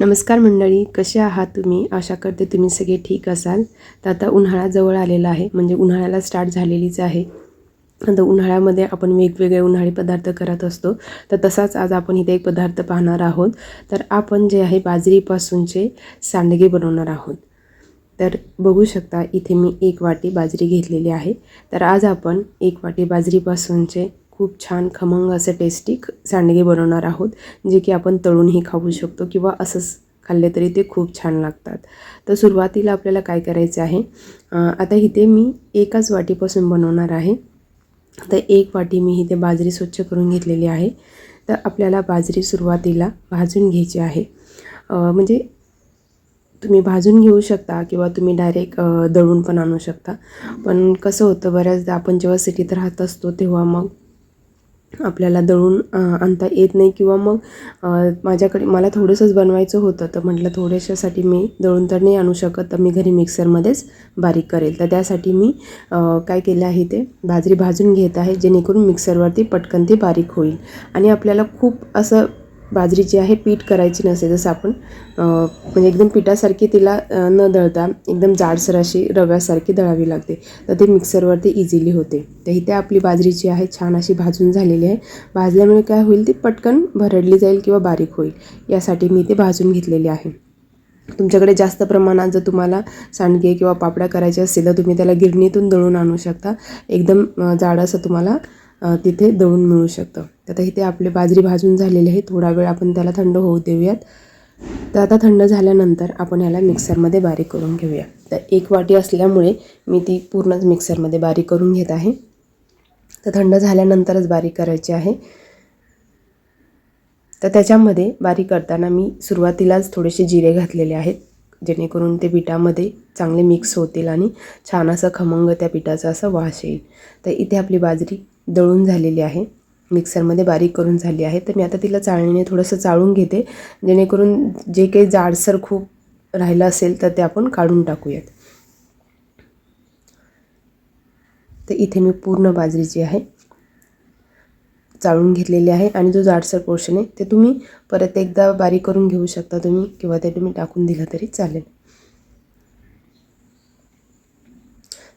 नमस्कार मंडळी कसे आहात तुम्ही? आशा करते तुम्ही सगळे ठीक असाल. तर आता उन्हाळा जवळ आलेला आहे. म्हणजे उन्हाळ्याला स्टार्ट झालेलीच आहे. आता उन्हाळ्यामध्ये आपण वेगवेगळे उन्हाळी पदार्थ करत असतो. तर तसाच आज आपण इथे एक पदार्थ पाहणार आहोत. तर आपण जे आहे बाजरीपासूनचे सांडगे बनवणार आहोत. तर बघू शकता इथे मी एक वाटी बाजरी घेतलेली आहे. तर आज आपण एक वाटी बाजरीपासूनचे खूप छान खमंग असे टेस्टी सांडगे बनवणार आहोत जे की आपण तळूनही खाऊ शकतो किंवा असंच खाल्ले तरी ते खूप छान लागतात. तर सुरुवातीला आपल्याला काय करायचं आहे आता इथे मी एकाच वाटीपासून बनवणार आहे. तर एक वाटी मी इथे बाजरी स्वच्छ करून घेतलेली आहे. तर आपल्याला बाजरी सुरुवातीला भाजून घ्यायची आहे. म्हणजे तुम्ही भाजून घेऊ शकता किंवा तुम्ही डायरेक्ट दळून पण आणू शकता. पण कसं होतं बऱ्याचदा आपण जेव्हा सिटीत राहत असतो तेव्हा मग आपल्याला दळून आणता येत नाही किंवा मग माझ्याकडे मला थोडंसंच बनवायचं होतं तर म्हटलं थोड्याशासाठी मी दळून तर नाही आणू शकत तर मी घरी मिक्सरमध्येच बारीक करेल. तर त्यासाठी मी काय केलं आहे ते बाजरी भाजून घेत आहे जेणेकरून मिक्सरवरती पटकन ती बारीक होईल. आणि आपल्याला खूप असं बाजरी जी आहे पीठ करायची नसते जसं आपण म्हणजे एकदम पिठासारखी तिला न दळता एकदम जाडसर अशी रव्यासारखी दळावी लागते. तर ते मिक्सरवरती इझिली होते. तर इथे आपली बाजरी जी आहे छान अशी भाजून झालेली आहे. भाजल्यामुळे काय होईल ती पटकन भरडली जाईल किंवा बारीक होईल. यासाठी मी ते भाजून घेतलेली आहे. तुमच्याकडे जास्त प्रमाणात जर तुम्हाला सांडगे किंवा पापड्या करायचे असतील तर तुम्ही त्याला गिरणीतून दळून आणू शकता. एकदम जाड असं तुम्हाला तिथे दळून मिळू शकतं. तर आता इथे आपले बाजरी भाजून झालेले आहे थोडा वेळ आपण त्याला थंड होऊ देऊयात. तर आता थंड झाल्यानंतर आपण याला मिक्सरमध्ये बारीक करून घेऊया. तर एक वाटी असल्यामुळे मी ती पूर्णच मिक्सरमध्ये बारीक करून घेत आहे. तर थंड झाल्यानंतरच बारीक करायची आहे. तर त्याच्यामध्ये बारीक करताना मी सुरुवातीलाच थोडेसे जिरे घातलेले आहेत जेणेकरून ते पिठामध्ये चांगले मिक्स होतील आणि छान असं खमंग त्या पिठाचा असं वास येईल. तर इथे आपली बाजरी दळून झालेली आहे. मिक्सरमध्ये बारीक करून झाली आहे. तर मी आता तिला चाळणीने थोडंसं चाळून घेते. जेणेकरून जे काही जाडसर खूप राहिलं असेल तर ते आपण काढून टाकूयात. तर इथे मी पूर्ण बाजरी जी आहे चाळून घेतलेली आहे आणि जो जाडसर पोर्शन आहे ते तुम्ही परत एकदा बारीक करून घेऊ शकता तुम्ही किंवा ते तुम्ही टाकून दिलं तरी चालेल.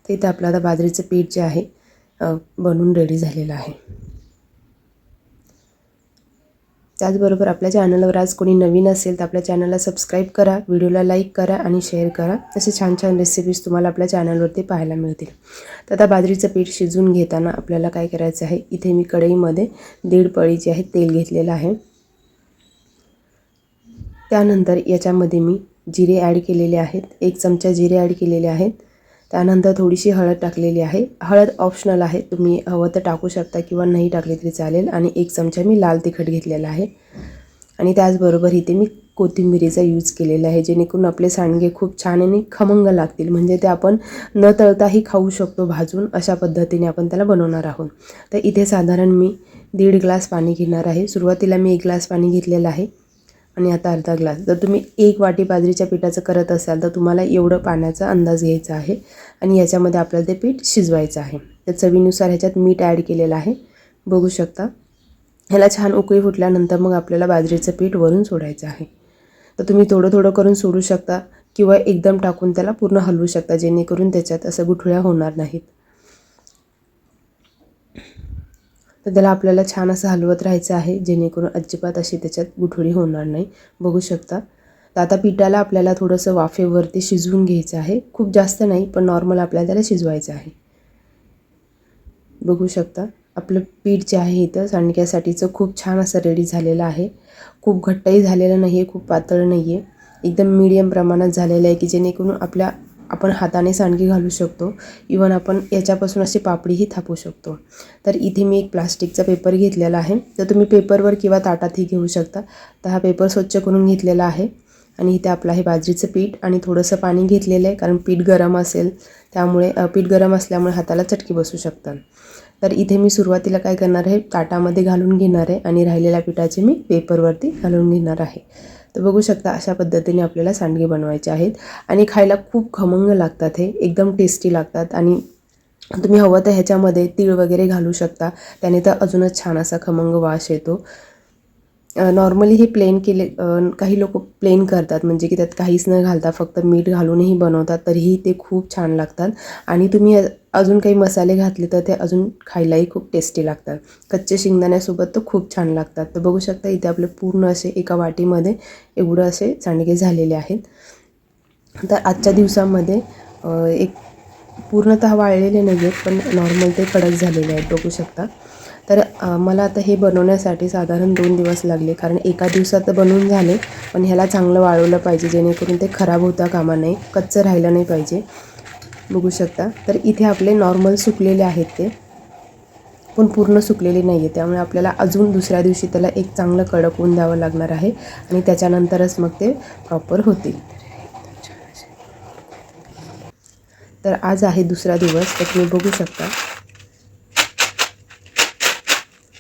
तर इथं आपलं आता बाजरीचं पीठ जे आहे बनून बनवून रेडी झालेलं आहे. त्याचबरोबर आपल्या चॅनलवर आज कोणी नवीन असेल तर आपल्या चॅनलला सबस्क्राईब करा व्हिडिओला लाईक करा आणि शेअर करा. असे छान छान रेसिपीज तुम्हाला आपल्या चॅनलवरती पाहायला मिळतील. तर आता बाजरीचं पीठ शिजवून घेताना आपल्याला काय करायचं आहे? इथे मी कढईमध्ये दीड पळी जे आहे तेल घेतलेलं आहे. त्यानंतर याच्यामध्ये मी जिरे ॲड केलेले आहेत. एक चमचा जिरे ॲड केलेले आहेत. त्यानंतर थोडीशी हळद टाकलेली आहे. हळद ऑप्शनल आहे. तुम्ही हवं तर टाकू शकता किंवा नाही टाकली तरी चालेल. आणि एक चमचा मी लाल तिखट घेतलेला आहे. आणि त्याचबरोबर इथे मी कोथिंबिरीचा यूज केलेला आहे जेणेकरून आपले सांडगे खूप छान आणि खमंग लागतील. म्हणजे ते आपण न तळताही खाऊ शकतो भाजून अशा पद्धतीने आपण त्याला बनवणार आहोत. तर इथे साधारण मी दीड ग्लास पाणी घेणार आहे. सुरुवातीला मी एक ग्लास पाणी घेतलेलं आहे. आणि आता अर्धा ग्लास. जर तुम्ही एक वाटी बाजरीच्या पिठाचं करत असाल तर तुम्हाला एवढं पाण्याचा अंदाज घ्यायचा आहे आणि याच्यामध्ये आपल्याला ते पीठ शिजवायचं आहे. तर चवीनुसार ह्याच्यात मीठ ॲड केलेलं आहे. बघू शकता. ह्याला छान उकळी फुटल्यानंतर मग आपल्याला बाजरीचं पीठ वरून सोडायचं आहे. तर तुम्ही थोडं थोडं करून सोडू शकता किंवा एकदम टाकून त्याला पूर्ण हलवू शकता जेणेकरून त्याच्यात असं गुठळ्या होणार नाहीत. तर त्याला आपल्याला छान असं हलवत राहायचं आहे जेणेकरून अजिबात अशी त्याच्यात गुठळी होणार नाही. बघू शकता. तर आता पिठाला आपल्याला थोडंसं वाफेवरती शिजवून घ्यायचं आहे. खूप जास्त नाही पण नॉर्मल आपल्याला त्याला शिजवायचं आहे. बघू शकता. आपलं पीठ जे आहे इथं सांडक्यासाठीचं खूप छान असं रेडी झालेलं आहे. खूप घट्टही झालेलं नाही आहे खूप पातळ नाही आहे एकदम मीडियम प्रमाणात झालेलं आहे की जेणेकरून आपल्या आपण हाताने सांडगी घालू शकतो. इवन आपण याच्यापासून अशी पापडीही थापू शकतो. तर इथे मी एक प्लास्टिकचा पेपर घेतलेला आहे. तर तुम्ही पेपरवर किंवा ताटातही घेऊ शकता. तर हा पेपर स्वच्छ करून घेतलेला आहे. आणि इथे आपलं हे बाजरीचं पीठ आणि थोडंसं पाणी घेतलेलं आहे. कारण पीठ गरम असेल त्यामुळे पीठ गरम असल्यामुळे हाताला चटकी बसू शकतात. तर इथे मी सुरुवातीला काय करणार आहे? ताटामध्ये घालून घेणार आहे आणि राहिलेल्या पिठाचे मी पेपरवरती घालून घेणार आहे. तर बघू शकता अशा पद्धतीने आपल्याला सांडगे बनवायचे आहेत. आणि खायला खूप खमंग लागतात हे. एकदम टेस्टी लागतात. आणि तुम्ही हवं तर ह्याच्यामध्ये तीळ वगैरे घालू शकता. त्याने तर अजूनच छान असा खमंग वास येतो. नॉर्मली हे प्लेन केले काही लोक प्लेन करतात. म्हणजे की त्यात काहीच न घालता फक्त मीठ घालूनही बनवतात. तरीही ते खूप छान लागतात. आणि तुम्ही अजून काही मसाले घातले तर ते अजून खायलाही खूप टेस्टी लागतात. कच्चे शेंगदाण्यासोबत तर खूप छान लागतात. तर बघू शकता इथे आपले पूर्ण असे एका वाटीमध्ये एवढं असे सांडगे झालेले आहेत. तर आजच्या दिवसामध्ये एक पूर्णतः वाळलेले नाही आहेत पण नॉर्मल ते कडक झालेले आहेत. बघू शकता. तर मला आता हे बनवण्यासाठी साधारण दोन दिवस लागले. कारण एका दिवसात बनवून झाले पण ह्याला चांगलं वाळवलं पाहिजे जेणेकरून ते खराब होता कामा नये कच्चं राहिलं नाही पाहिजे. बघू शकता. तर इथे आपले नॉर्मल सुकलेले आहेत ते. पण पूर्ण सुकलेले नाही आहे त्यामुळे आपल्याला अजून दुसऱ्या दिवशी त्याला एक चांगलं कडक ऊन द्यावं लागणार आहे आणि त्याच्यानंतरच मग ते प्रॉपर होतील. तर आज आहे दुसरा दिवस तर तुम्ही बघू शकता.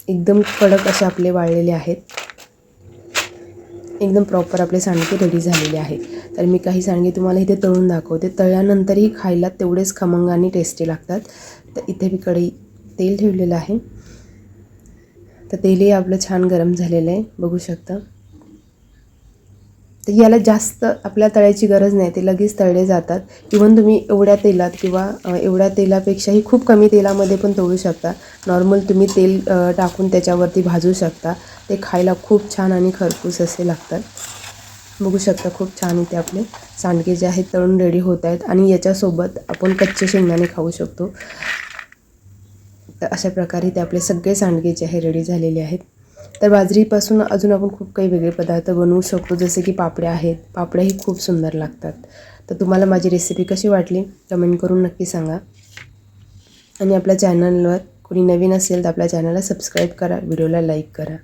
एकदम कडक असे आपले वाळलेले आहेत. एकदम प्रॉपर आपले सांडगे रेडी झालेले आहे तर मी काही सांडगे तुम्हाला इथे तळून दाखवते. तळल्यानंतरही खायला तेवढेच खमंग आणि टेस्टी लागतात. तर इथे मी कढई तेल ठेवलेलं आहे. तर तेलही आपलं छान गरम झालेलं आहे. बघू शकता. तर याला जास्त आपल्या तळायची गरज नाही ते लगेच तळले जातात. इवन तुम्ही एवढ्या तेलात किंवा एवढ्या तेलापेक्षाही खूप कमी तेलामध्ये पण तळू शकता. नॉर्मल तुम्ही तेल टाकून त्याच्यावरती भाजू शकता. ते खायला खूप छान आणि खरपूस असे लागतात. बघू शकता खूप छान इथे आपले सांडगे जे आहेत तळून रेडी होत आहेत आणि याच्यासोबत आपण कच्चे शेंगदाणे खाऊ शकतो. तर अशा प्रकारे ते आपले सगळे सांडगे जे आहे रेडी झालेले आहेत. तर बाजरीपासून अजून आपण खूप काही वेगळे पदार्थ बनवू शकतो जसे की पापड्या आहेत. पापड्याही खूप सुंदर लागतात. तर तुम्हाला माझी रेसिपी कशी वाटली कमेंट करून नक्की सांगा. आणि आपल्या चॅनलवर कोणी नवीन असेल तर आपल्या चॅनलला सबस्क्राईब करा व्हिडिओला लाईक करा.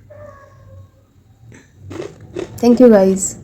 Thank you guys